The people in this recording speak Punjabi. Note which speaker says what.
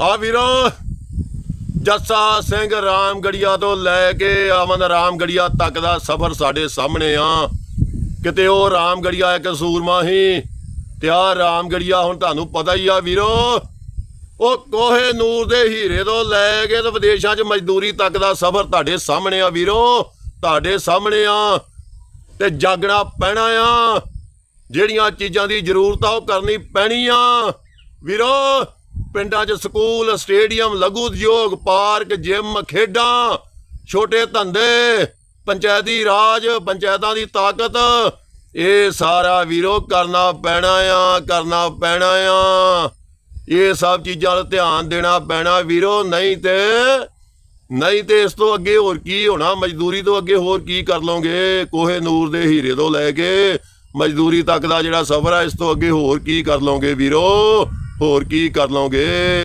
Speaker 1: ਆ ਵੀਰੋ, ਜੱਸਾ ਸਿੰਘ ਰਾਮਗੜੀਆ ਤੋਂ ਲੈ ਕੇ ਅਮਨ ਰਾਮਗੜੀਆ ਤੱਕ ਦਾ ਸਫ਼ਰ ਸਾਡੇ ਸਾਹਮਣੇ ਆ। ਕਿਤੇ ਉਹ ਰਾਮਗੜੀਆ ਇੱਕ ਸੂਰਮਾ ਹੀ ਤੇ ਆ ਰਾਮਗੜੀਆ ਹੁਣ ਤੁਹਾਨੂੰ ਪਤਾ ਹੀ ਆ ਵੀਰੋ, ਉਹ ਕੋਹੇ ਨੂਰ ਦੇ ਹੀਰੇ ਤੋਂ ਲੈ ਕੇ ਤੇ ਵਿਦੇਸ਼ਾਂ 'ਚ ਮਜ਼ਦੂਰੀ ਤੱਕ ਦਾ ਸਫ਼ਰ ਤੁਹਾਡੇ ਸਾਹਮਣੇ ਆ ਵੀਰੋ, ਤੁਹਾਡੇ ਸਾਹਮਣੇ ਆ ਤੇ ਜਾਗਣਾ ਪੈਣਾ ਆ। ਜਿਹੜੀਆਂ ਚੀਜ਼ਾਂ ਦੀ ਜ਼ਰੂਰਤ ਆ ਉਹ ਕਰਨੀ ਪੈਣੀ ਆ। ਵੀਰੋ ਪਿੰਡਾਂ 'ਚ ਸਕੂਲ, ਸਟੇਡੀਅਮ, ਲਘੂ ਉਦਯੋਗ, ਪਾਰਕ, ਜਿਮ, ਖੇਡਾਂ, ਛੋਟੇ ਧੰਦੇ, ਪੰਚਾਇਤੀ ਰਾਜ, ਪੰਚਾਇਤਾਂ ਦੀ ਤਾਕਤ। ਇਹ ਸਾਰਾ ਵੀਰੋ ਕਰਨਾ ਪੈਣਾ ਆ, ਕਰਨਾ ਪੈਣਾ ਆ। ਇਹ ਸਭ ਚੀਜ਼ਾਂ 'ਤੇ ਧਿਆਨ ਦੇਣਾ ਪੈਣਾ ਵੀਰੋ, ਨਹੀਂ ਤੇ ਨਹੀਂ ਤੇ ਇਸ ਤੋਂ ਅੱਗੇ ਹੋਰ ਕੀ ਹੋਣਾ? ਮਜ਼ਦੂਰੀ ਤੋਂ ਅੱਗੇ ਹੋਰ ਕੀ ਕਰ ਲਓਗੇ? ਕੋਹੇ ਨੂਰ ਦੇ ਹੀਰੇ ਤੋਂ ਲੈ ਕੇ ਮਜ਼ਦੂਰੀ ਤੱਕ ਦਾ ਜਿਹੜਾ ਸਫ਼ਰ ਆ, ਇਸ ਤੋਂ ਅੱਗੇ ਹੋਰ ਕੀ ਕਰ ਲਓਗੇ ਵੀਰੋ? ਹੋਰ ਕੀ ਕਰ ਲਓਗੇ?